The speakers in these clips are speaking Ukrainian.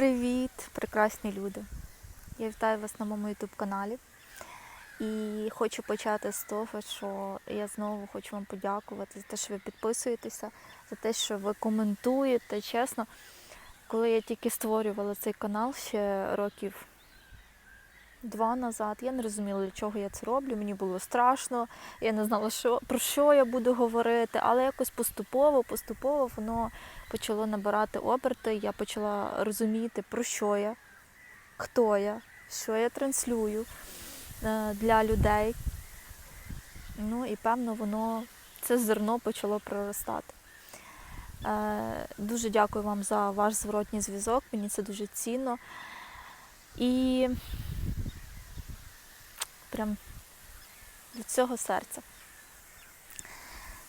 Привіт, прекрасні люди! Я вітаю вас на моєму YouTube каналі. І хочу почати з того, що я знову хочу вам подякувати за те, що ви підписуєтеся, за те, що ви коментуєте. Чесно, коли я тільки створювала цей канал ще років два назад, я не розуміла, для чого я це роблю. Мені було страшно, я не знала, що, про що я буду говорити, але якось поступово, поступово воно почало набирати оберти. Я почала розуміти, про що я, хто я, що я транслюю е, для людей. Ну і певно, воно це зерно почало проростати. Е, Дуже дякую вам за ваш зворотній зв'язок, мені це дуже цінно. І прям від цього серця.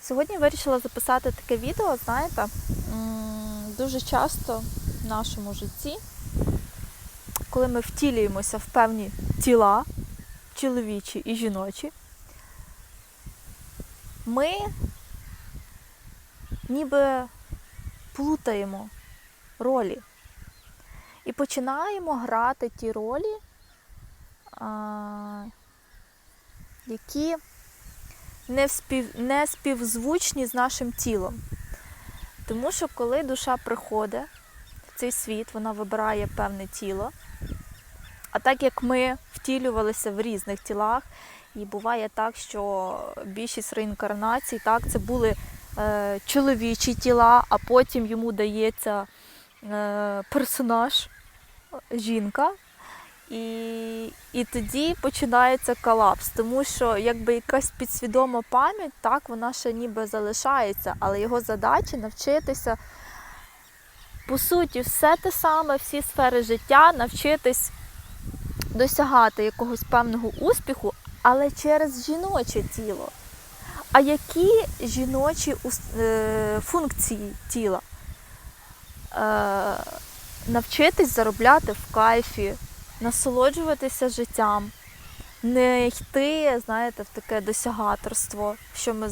Сьогодні вирішила записати таке відео, знаєте, дуже часто в нашому житті, коли ми втілюємося в певні тіла, чоловічі і жіночі, ми ніби плутаємо ролі і починаємо грати ті ролі, які не, спів, не співзвучні з нашим тілом. Тому що коли душа приходить в цей світ, вона вибирає певне тіло. А так як ми втілювалися в різних тілах, і буває так, що більшість реінкарнацій, так, це були е, чоловічі тіла, а потім йому дається е, персонаж, жінка. І, і тоді починається колапс, тому що якби якась підсвідома пам'ять, так, вона ще ніби залишається, але його задача навчитися, по суті, все те саме, всі сфери життя, навчитись досягати якогось певного успіху, але через жіноче тіло. А які жіночі е, функції тіла? Е, навчитись заробляти в кайфі, насолоджуватися життям, не йти, знаєте, в таке досягаторство, що ми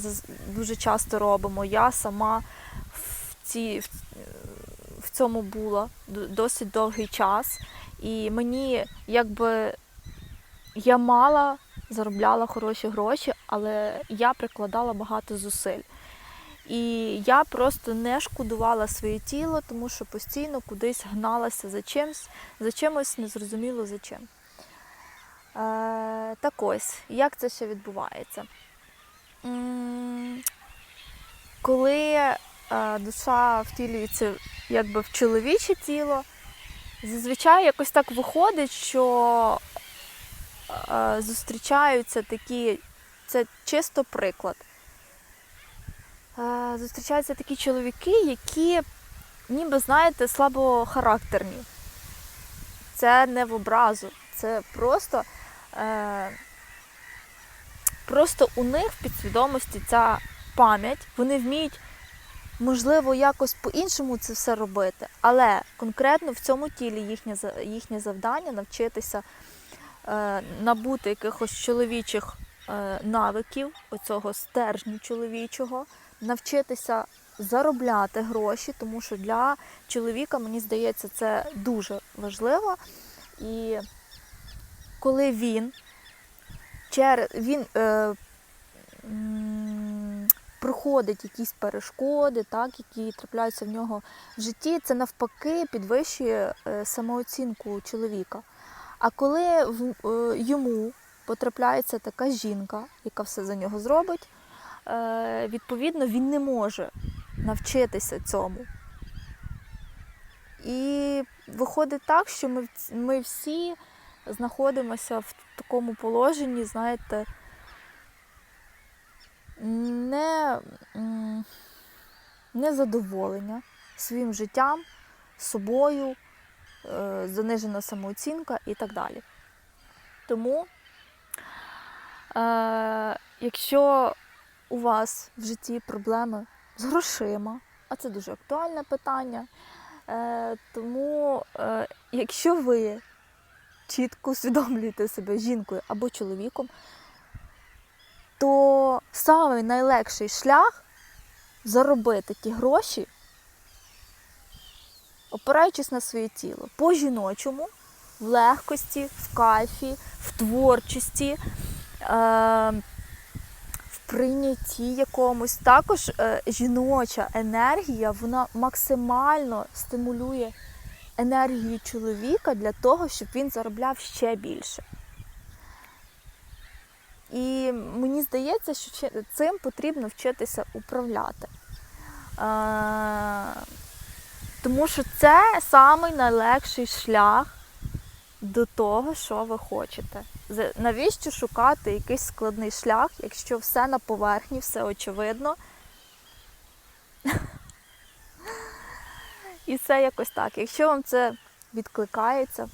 дуже часто робимо. Я сама в, ці, в, цьому була досить довгий час. І мені якби я мала, заробляла хороші гроші, але я прикладала багато зусиль. І я просто не шкодувала своє тіло, тому що постійно кудись гналася за чимось, за чимось незрозуміло за чим. Е, так ось, як це ще відбувається? Коли е, душа втілюється якби в чоловіче тіло, зазвичай якось так виходить, що е, зустрічаються такі, це чисто приклад. Е, Зустрічаються такі чоловіки, які ніби, знаєте, слабохарактерні. Це не в образу, це просто, е, просто у них в підсвідомості ця пам'ять, вони вміють, можливо, якось по-іншому це все робити, але конкретно в цьому тілі їхнє, їхнє завдання навчитися е, набути якихось чоловічих е, навиків, оцього стержню чоловічого, навчитися заробляти гроші, тому що для чоловіка, мені здається, це дуже важливо. І коли він він е, проходить якісь перешкоди, так, які трапляються в нього в житті, це навпаки підвищує е, самооцінку чоловіка. А коли в, е, йому потрапляється така жінка, яка все за нього зробить, відповідно, він не може навчитися цьому. І виходить так, що ми, ми всі знаходимося в такому положенні, знаєте, не, незадоволення своїм життям, собою, е, занижена самооцінка і так далі. Тому, е, якщо у вас в житті проблеми з грошима, а це дуже актуальне питання, е, тому е, якщо ви чітко усвідомлюєте себе жінкою або чоловіком, то самий найлегший шлях заробити ті гроші опираючись на своє тіло, по-жіночому, в легкості, в кайфі, в творчості, е, в прийнятті якомусь. Також е, жіноча енергія вона максимально стимулює енергію чоловіка для того, щоб він заробляв ще більше. І мені здається, що цим потрібно вчитися управляти. Е, тому що це найлегший шлях до того, що ви хочете. Навіщо шукати якийсь складний шлях, якщо все на поверхні, все очевидно. І все якось так. Якщо вам це відкликається,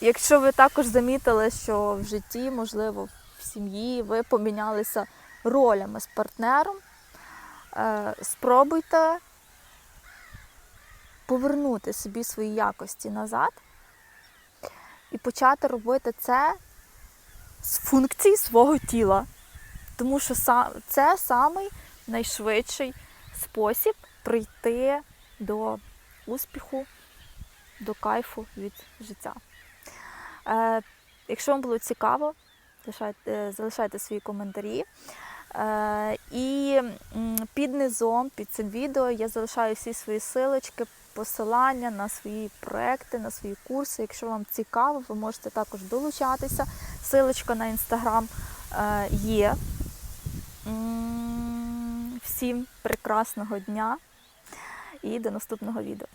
якщо ви також замітили, що в житті, можливо, в сім'ї ви помінялися ролями з партнером, е, спробуйте повернути собі свої якості назад і почати робити це з функцій свого тіла. Тому що це самий найшвидший спосіб прийти до успіху, до кайфу від життя. Е, якщо вам було цікаво, залишайте, е, залишайте свої коментарі. Е, і під низом, під цим відео я залишаю всі свої силочки, посилання на свої проекти, на свої курси. Якщо вам цікаво, ви можете також долучатися. Силочка на інстаграм е, є. Всім прекрасного дня і до наступного відео.